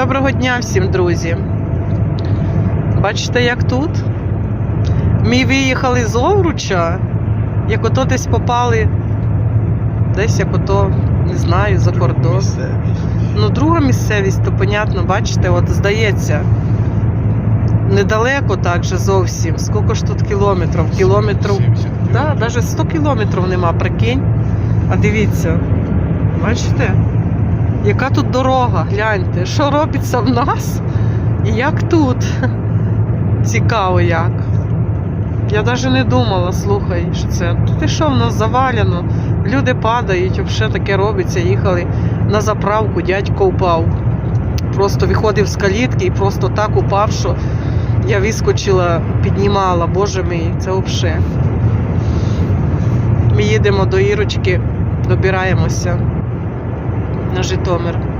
Доброго дня всім, друзі. Бачите, як тут? Ми виїхали з Овруча, як ото десь попали, десь як ото, не знаю, за кордон. Ну, друга місцевість, то понятно, бачите, от здається, недалеко так же зовсім. Скільки ж тут кілометрів? Кілометрів. Да, навіть 100 кілометрів нема, прикинь. А дивіться, бачите? Яка тут дорога, гляньте, що робиться в нас і як тут. Цікаво як. Я навіть не думала, слухай, що це. І що в нас завалено? Люди падають, взагалі таке робиться. Їхали на заправку, дядько упав. Просто виходив з калітки і просто так упав, що я вискочила, піднімала, боже мій, це взагалі. Ми їдемо до Ірочки, добираємося на Житомир.